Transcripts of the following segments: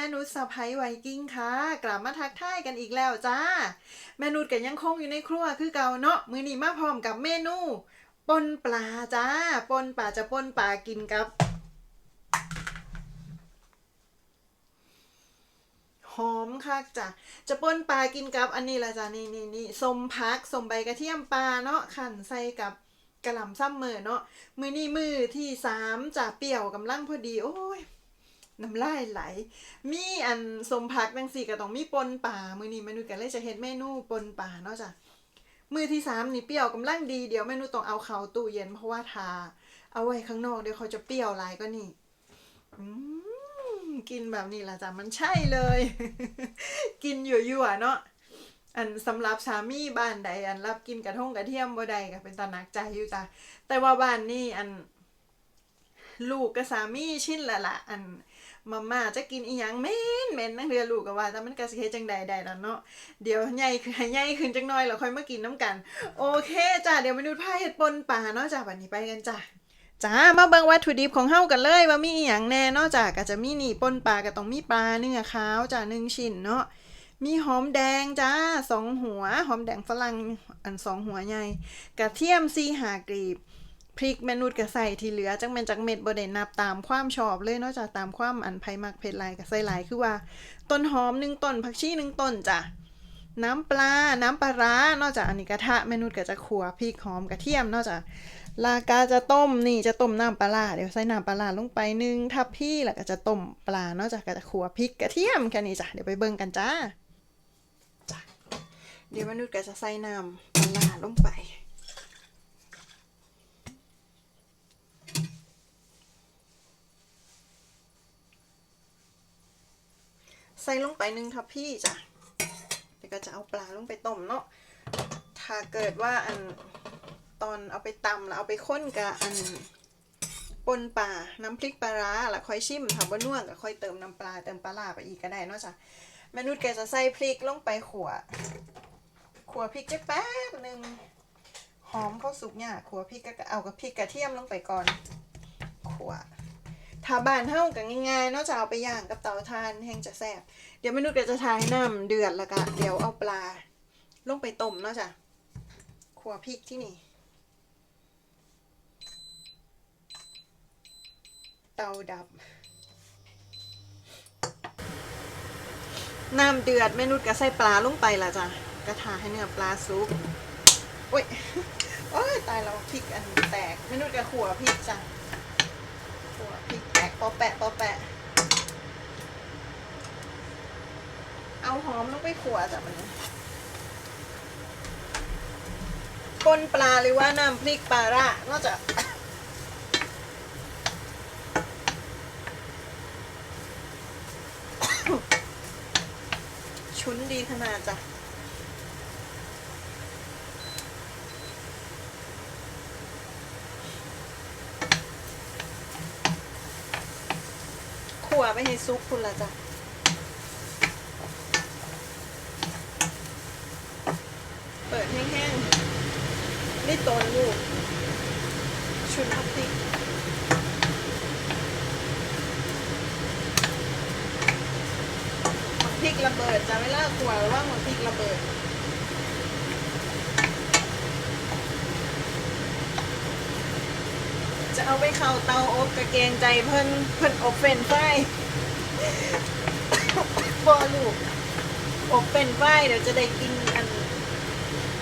ม่นุชสะพ้ยไวกิ้งค่ะ กลับมาทักทายกันอีกแล้วจ้า แม่นุชก็ยังคงอยู่ในครัวคือเก่าเนาะ มือนี้มาพร้อมกับเมนูปนปลาจ้า ปนปลาจะปนปลากินกับ หอมคักจ้ะ จะปนปลากินกับอันนี้ละจ้ะนี่นี่นี่สมพักสมใบกระเทียมปลาเนาะขันใส่กับกระหล่ำซ้ำเมือเนาะมือนี่มือที่สามจะเปรี้ยวกำลังพอดี โอ้ย น้ำลายไหล มีอันสมพักดังสี่ก็ต้องมีปนป่ามือนี้เมนูกันเลยจะเฮ็ดเมนูปนป่าเนาะจ้ะมือที่สามนี่เปรี้ยวกำลังดีเดี๋ยวเมนูต้องเอาเข้าตู้เย็นเพราะว่าทา เอาไว้ข้างนอกเดี๋ยวเขาจะเปรี้ยวลายก็นี่อืมกินแบบนี้ละจ้ะมันใช่เลย กินอยั่วๆเนาะอันสำหรับสามีบ้านใดอันรับกินกระทงกระเทียมบ่ใดก็เป็นตานักใจอยู่จ้ะแต่ว่าบ้านนี่อันลูกกับสามีชินละละอัน มาม่าจะกินอีหยังเม็นเม็นนั่งเรือลูกก็ว่า แต่มันก็สิเฮ็ดจังใดได้แล้วเนาะเดี๋ยวใหญ่ขึ้นให้ใหญ่ขึ้นจังน่อยแล้วค่อยมากินน้ำกัน โอเคจ้ะเดี๋ยวมาดูผ้าเฮ็ดปนป่าเนาะจ้ะวันนี้ไปกันจ้ะจ้ามาเบิ่งวัตถุดิบของเฮากันเลย ว่ามีอีหยังแน่เนอกจากก็จะมีนี่ปนปลาก็ต้องมีปลาเนื้อขาวจ้ะหนึ่งชิ้นเนาะมีหอมแดงจ้าสองหัว หอมแดงฝรั่งอันสองหัวใหญ่กระเทียมสี่หากรีบ พริกเมนูดก็ใส่ที่เหลือจังเป็นจักเม็ดบ่ได้นับตามความชอบเลยนาะจ้ะตามความอันไผมักเผ็ดหลายก็ใส่หลายคือว่า ต้นหอมหนึ่งต้นผักชีหนึ่งต้นจ้ะน้ำปลา น้ำปลาร้า นอกจากอันนี้กระทะเมนูดก็จะขัวพริกหอมกระเทียม นอกจากลากาจะต้มนี่จะต้มน้ำปลาเดี๋ยวใส่น้ำปลาลงไปหนึ่งทับพี่แล้วก็จะต้มปลา นอกจากก็จะขัวพริกกระเทียมแค่นี้จ้ะเดี๋ยวไปเบิ่งกันจ้าจ้ะเดี๋ยวเมนูดก็จะใส่น้ำปลาลงไป ส่ลงไปหนึ่งทับพี่จ้ะเดี๋ยวก็จะเอาปลาลงไปต้มเนาะถ้าเกิดว่าอันตอนเอาไปตำแล้วเอาไปข้นกับอันปนปลาน้ำพริกปลาร้าแล้วค่อยชิมทำว่าน่วงก็ค่อยเติมน้ำปลาเติมปลาร้าไปอีกก็ได้เนาะจ้ะแม่นุชแกจะใส่พริกลงไปขัวขัวพริกจะแป๊บหนึ่งหอมเข้าสุกเนี่ยขัวพริกก็เอากับพริกกระเทียมลงไปก่อนขัว ถ้าบ้านเฮากันง่ายๆเนอกจากเอาไปย่างกับเตาถ่านแห้งจะแซ่บเดี๋ยวเมนูกจะทายน้ำเดือดแล้วก็เดี๋ยวเอาปลา ลงไปต้มเนาะจ้ะขัวพริกที่นี่ เตาดับ น้ำเดือดเมนูก็ใส่ปลาลงไปละจ้ะกระทาให้เนื้อปลาสุกโอ้ยโอ้ยตายแล้วพริกอันแตกเมนูก็ขัวพริกจ้ะขัวพริก ปอแปะปอแปะ เอาหอมลงไปขัวจ้ะมันปนปลาหรือว่าน้ำพริกปลาระนอกจากชุนดีขนาดจ้ะ ขัวไปให้ซุปคุณละจ้ะเปิดแห้งๆนี่ตนอยู่ชุนพักพริพริกระเบิดจ้ะเวลาขัวระว่าหัวพริกระเบิด จะเอาไปเข้าเตาอบกระเกงใจเพิ่นเพิ่นอบเป็นไฟบอลูกอบเป็นไฟเดี๋ยวจะได้กินอัน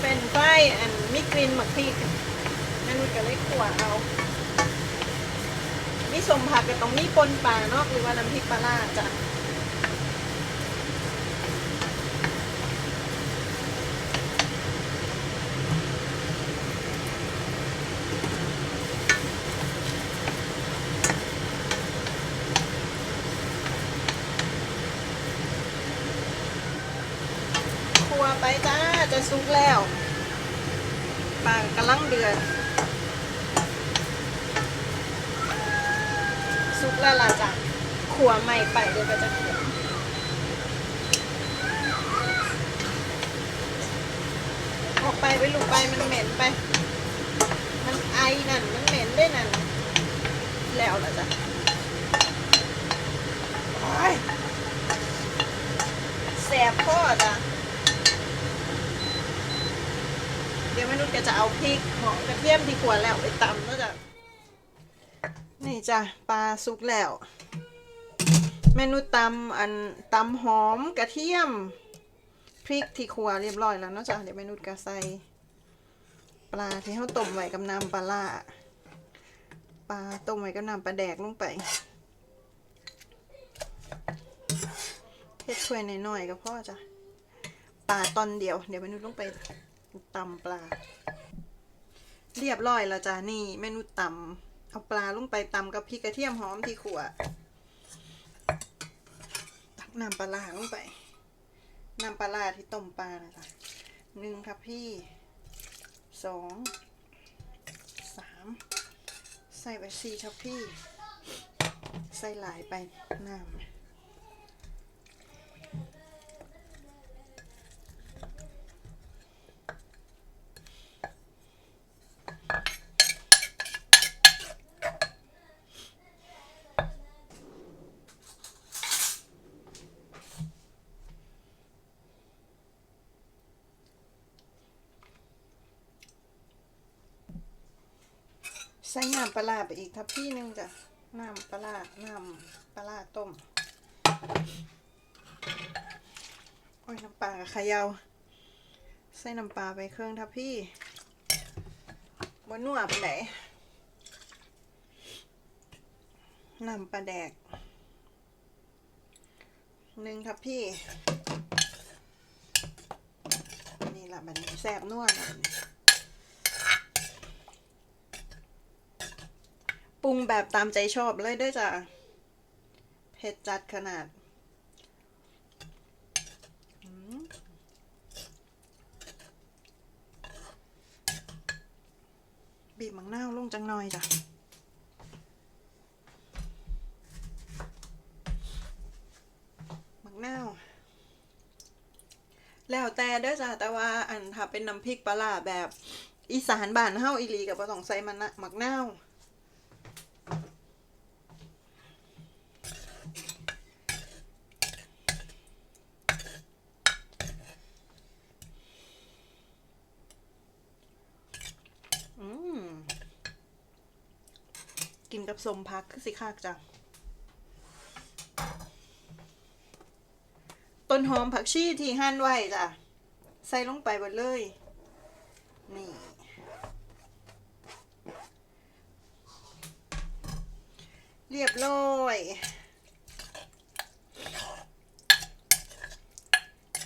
เป็นไฟอันมีกลิ่นหมักพริกนั่นก็เลยขัวเอามีสมผักก็ต้องมีปนปลาเนาะหรือว่าน้ำพริกปลาล่าจ้ะขัว ไปจ้าจะสุกแล้วปลากำลังเดือดสุกแล้วล่ะจ้ะขัวใหม่ไปเดี๋ยวก็จะเดือออกไปไปลูกไปมันเหม็นไป มันไอนั่นมันเหม็นได้นั่นแล้วล่ะจ้ะโอ้ยแสบพ่อจ้ะเดี๋ ยวแม่นุชก็จะเอาพริกหอมกระเทียมที่ขวดแล้วไปตำแล้วจ้ะนี่จ้ะปลาสุกแล้วเมนูตำอันตำหอมกระเทียมพริกที่ครัวเรียบร้อยแล้วเนาะจ้ะเดี๋ยวเมนูก็ใส่ปลาที่เขาต้มไว้กับน้ำปลาล่าปลาต้มไว้กับน้ำปลาแดกลงไปเฮ็ดถ้วยน้อยๆก็พอจ้ะปลาตอนเดียว เดี๋ยวเมนูลงไป ตำปลา เรียบร้อยแล้วจ้ะนี่เมนูตำเอาปลาลงไปตำกับพริกกระเทียมหอมที่ขัวตักน้ำปลาลงไปน้ำปลาร้าที่ต้มปลานะจ๊ะหนึ่งครับพี่สองสามใส่ไปสี่ครับพี่ ใส่หลายไปน้ำ ใส่น้ำปลาไปอีกทัพพี่หนึงจ้ะน้ำปลาน้ำปลาต้มโอ้ยน้ำปลากับขยาวใส่น้ำปลาไปเครื่องทัพพี่บนนัวไปไหนน้ำปลาแดกหนึ่งทัพพี่นี่ละบันแซ่บนัวละบัดนี้ ปรุงแบบตามใจชอบเลยด้วยจ้ะเผ็ดจัดขนาดบีบมังนาวลงจังหน่อยจ้ะมังนาว แล้วแต่ด้อจ้ะแต่ว่าอันถ้าเป็นน้ำพริกปลาแบบ อีสานบ้านเฮาอีลีกับบ่ต้องใส่มันนะมักนาว อืมกินกับ สมพักคือสิคากจ้ะต้นหอมผักชีที่หั่นไว้จ้ะ ใส่ลงไปหมดเลย นี่ เรียบร้อย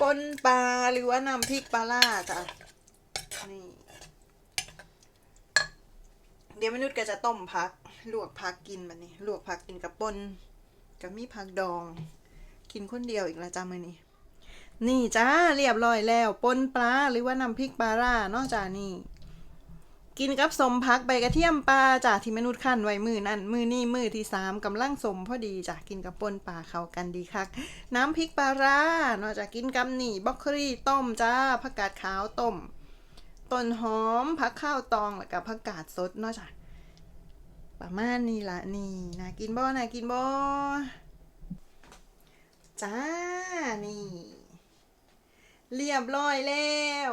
ปนปลาหรือว่าน้ำพริกปลาล่าจ้ะ นี่ เดี๋ยวมนุษย์ก็จะต้มผัก ลวกผักกินแบบนี้ลวกผักกินกับปนกับมีผักดอง กินคนเดียวอีกแล้วจ้ามือนี้นี่จ้าเรียบร้อยแล้วปนปลาหรือว่าน้ำพริกปลาร่าเนอกจากนี่กินกับสมพักใบกระเทียมปลาจ้ะที่มนุษย์ขั้นไว้มือนั่นมือนี่มือที่สามกำลังสมพอดีจ้ะกินกับปนปลาเข้ากันดีคัก น้ำพริกปลาร่านอกจากกินกับนี่บล็อกคลี่ต้มจ้าผักกาดขาวต้มต้นหอมผักข้าวตองแล้วก็ผักกาดสดเนาะจ้ะ ประมาณนี้ละนี่น่ากินบ่น่ากินบ่จ้า นี่ เรียบร้อยแล้ว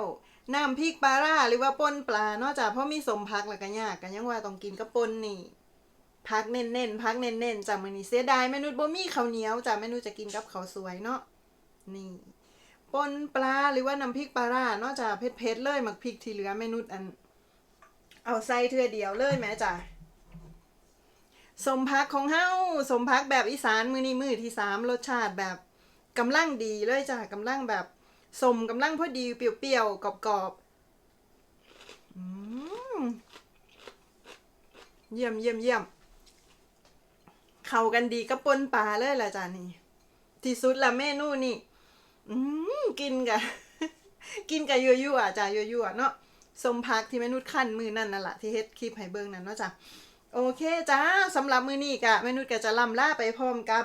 น้ำพริกปลาร่าหรือว่าป่นปลานอกจากเพราะมีสมพักแล้วก็ยากกันยังว่าต้องกินกับป่นนี่พักเน้นๆพักเน้นๆจ้ะมื้อนี้เสียดายแม่นุชบ่มีข้าวเหนียวจ้ะแม่นุชจะกินกับข้าวสวยเนาะนี่ปนปลาหรือว่าน้ำพริกปลาร่านอกจากเผ็ดๆเลยหมักพริกที่เหลือเมนุษย์อัน เอาใส่เทือเดียวเลยแม่จ้ะ สมพักของเฮาสมพักแบบอีสานมือนี้มือที่สามรสชาติแบบกำลังดีเลยจ้ะกำลังแบบสมกำลังพอดีเปรี้ยวๆกรอบๆอืมเยี่ยมเยี่ยมเยี่ยมเข้ากันดีกับปนปลาเลยล่ะจ้ะนี่ ที่สุดละเมนูนี่อืมกินกะกินกะยั่วยั่วๆจ้ะยั่วยั่วๆเนาะสมพักที่แม่นุชขั้นมือนั่นน่ะละที่เฮ็ดคลิปให้เบิ่งนั่นเนาะจ้ะ โอเคจ้าสำหรับมือนี้กะแมนุชก็จะลำล่าไปพร้อมกับ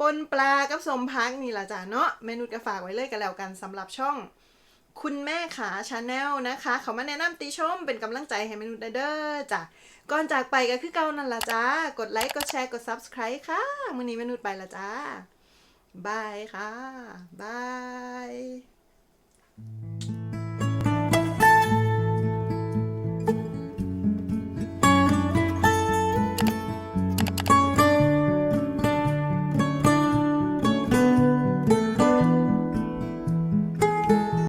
ปนปลากับสมพักนี่ละจ้ะเนาะแมนุชก็ฝากไว้เลยกันแล้วกันสำหรับช่อง คุณแม่ขาชาแนลนะคะ เขามาแนะนำติชมเป็นกำลังใจให้เมนูเด้อจ้ะก่อนจากไปก็คือเก่านั่นละจ้ากดไลค์กดแชร์กด subscribe ค่ะมื้อนี้เมนูไปละจ้าบายค่ะบาย